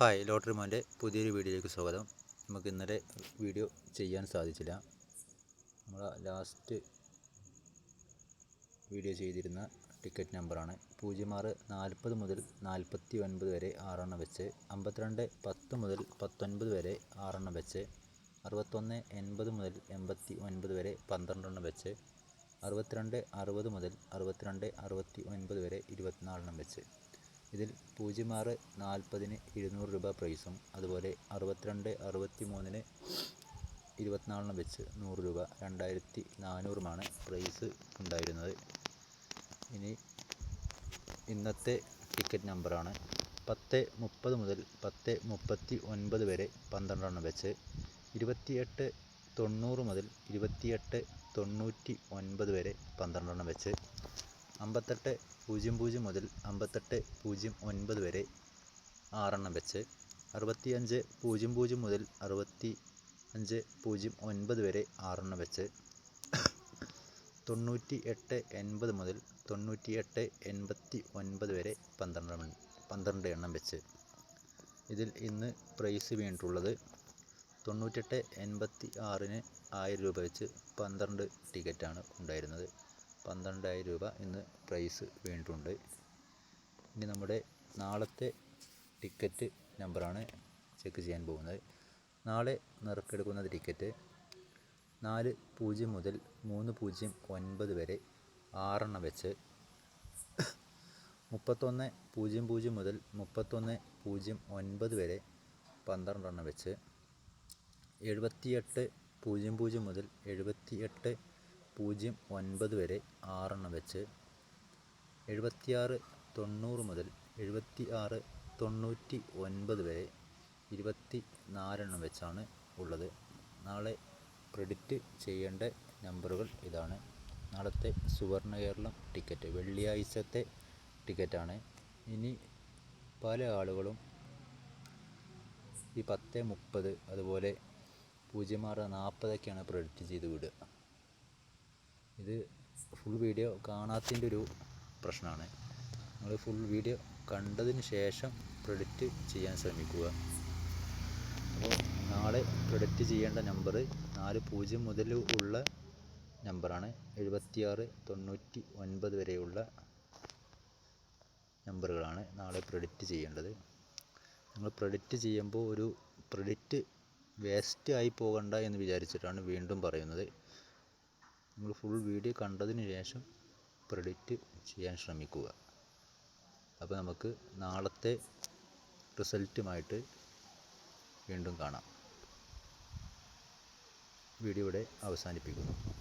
Hi lottery മോന്റെ പുതിയൊരു വീഡിയോയിലേക്ക് സ്വാഗതം. നമുക്ക് ഇന്നലെ വീഡിയോ ചെയ്യാൻ സാധിച്ചില്ല. നമ്മൾ ലാസ്റ്റ് വീഡിയോ ചെയ്തിരുന്ന ടിക്കറ്റ് നമ്പറാണ് പൂജ്യം ആറ് നാൽപ്പത് മുതൽ നാൽപ്പത്തി ഒൻപത് വരെ ആറെണ്ണം വെച്ച് അമ്പത്തിരണ്ട് പത്ത് മുതൽ പത്തൊൻപത് വരെ ആറെണ്ണം വെച്ച് അറുപത്തൊന്ന് എൺപത് മുതൽ എൺപത്തി ഒൻപത് വരെ പന്ത്രണ്ടെണ്ണം വെച്ച് അറുപത്തിരണ്ട് അറുപത് മുതൽ അറുപത്തിരണ്ട് അറുപത്തി ഒൻപത് വരെ ഇരുപത്തിനാലെണ്ണം വെച്ച്. ഇതിൽ പൂജ്യം ആറ് നാൽപ്പതിന് ഇരുന്നൂറ് രൂപ പ്രൈസും അതുപോലെ അറുപത്തിരണ്ട് അറുപത്തി മൂന്നിന് ഇരുപത്തിനാലിന് വെച്ച് നൂറ് രൂപ രണ്ടായിരത്തി നാനൂറുമാണ് പ്രൈസ് ഉണ്ടായിരുന്നത്. ഇനി ഇന്നത്തെ ടിക്കറ്റ് നമ്പറാണ്. പത്ത് മുപ്പത് മുതൽ പത്ത് മുപ്പത്തി ഒൻപത് വരെ പന്ത്രണ്ടെണ്ണം വെച്ച് ഇരുപത്തിയെട്ട് തൊണ്ണൂറ് മുതൽ ഇരുപത്തിയെട്ട് തൊണ്ണൂറ്റി ഒൻപത് വരെ പന്ത്രണ്ടെണ്ണം വെച്ച് അമ്പത്തെട്ട് പൂജ്യം പൂജ്യം മുതൽ അമ്പത്തെട്ട് പൂജ്യം ഒൻപത് വരെ ആറെണ്ണം വെച്ച് അറുപത്തിയഞ്ച് പൂജ്യം പൂജ്യം മുതൽ അറുപത്തി അഞ്ച് പൂജ്യം ഒൻപത് വരെ ആറെണ്ണം വെച്ച് തൊണ്ണൂറ്റി എട്ട് എൺപത് മുതൽ തൊണ്ണൂറ്റി എട്ട് എൺപത്തി ഒൻപത് വരെ പന്ത്രണ്ട് പന്ത്രണ്ട് എണ്ണം വെച്ച്. ഇതിൽ ഇന്ന് പ്രൈസ് വീണിട്ടുള്ളത് തൊണ്ണൂറ്റെട്ട് എൺപത്തി ആറിന് ആയിരം രൂപ വെച്ച് പന്ത്രണ്ട് ടിക്കറ്റാണ് ഉണ്ടായിരുന്നത്. പന്ത്രണ്ടായിരം രൂപ ഇന്ന് പ്രൈസ് വീണിട്ടുണ്ട് ഇനി നമ്മുടെ നാളത്തെ ടിക്കറ്റ് നമ്പറാണ് ചെക്ക് ചെയ്യാൻ പോകുന്നത്. നാളെ നറുക്കെടുക്കുന്ന ടിക്കറ്റ് നാല് പൂജ്യം മുതൽ മൂന്ന് പൂജ്യം ഒൻപത് വരെ ആറെണ്ണം വെച്ച് മുപ്പത്തൊന്ന് പൂജ്യം പൂജ്യം മുതൽ മുപ്പത്തൊന്ന് പൂജ്യം ഒൻപത് വരെ പന്ത്രണ്ടെണ്ണം വെച്ച് എഴുപത്തിയെട്ട് പൂജ്യം പൂജ്യം മുതൽ എഴുപത്തിയെട്ട് പൂജ്യം ഒൻപത് വരെ ആറെണ്ണം വെച്ച് എഴുപത്തിയാറ് തൊണ്ണൂറ് മുതൽ എഴുപത്തി ആറ് തൊണ്ണൂറ്റി ഒൻപത് വരെ ഇരുപത്തി നാലെണ്ണം വെച്ചാണ് ഉള്ളത്. നാളെ ക്രെഡിറ്റ് ചെയ്യേണ്ട നമ്പറുകൾ ഇതാണ്. നാളത്തെ സുവർണ കേരളം ടിക്കറ്റ് വെള്ളിയാഴ്ചത്തെ ടിക്കറ്റാണ്. ഇനി പല ആളുകളും ഈ പത്ത് മുപ്പത് അതുപോലെ പൂജ്യം ആറ് നാൽപ്പതൊക്കെയാണ് പ്രൊഡിക്റ്റ് ചെയ്ത് വിടുക. ഇത് ഫുൾ വീഡിയോ കാണാത്തതിന്റെ ഒരു പ്രശ്നമാണ്. നിങ്ങൾ ഫുൾ വീഡിയോ കണ്ടതിന് ശേഷം പ്രെഡിക്റ്റ് ചെയ്യാൻ ശ്രമിക്കുക. അപ്പോൾ നാളെ പ്രെഡിക്റ്റ് ചെയ്യേണ്ട നമ്പർ നാല് പൂജ്യം മുതൽ ഉള്ള നമ്പറാണ് എഴുപത്തിയാറ് തൊണ്ണൂറ്റി ഒൻപത് വരെയുള്ള നമ്പറുകളാണ് നാളെ പ്രെഡിക്റ്റ് ചെയ്യേണ്ടത്. നിങ്ങൾ പ്രെഡിക്റ്റ് ചെയ്യുമ്പോൾ ഒരു പ്രെഡിക്റ്റ് വേസ്റ്റ് ആയി പോകണ്ട എന്ന് വിചാരിച്ചിട്ടാണ് വീണ്ടും പറയുന്നത്. നിങ്ങൾ ഫുൾ വീഡിയോ കണ്ടതിന് ശേഷം പ്രെഡിക്റ്റ് ചെയ്യാൻ ശ്രമിക്കുക. അപ്പോൾ നമുക്ക് നാളത്തെ റിസൾട്ടുമായിട്ട് വീണ്ടും കാണാം. വീഡിയോ ഇവിടെ അവസാനിപ്പിക്കുന്നു.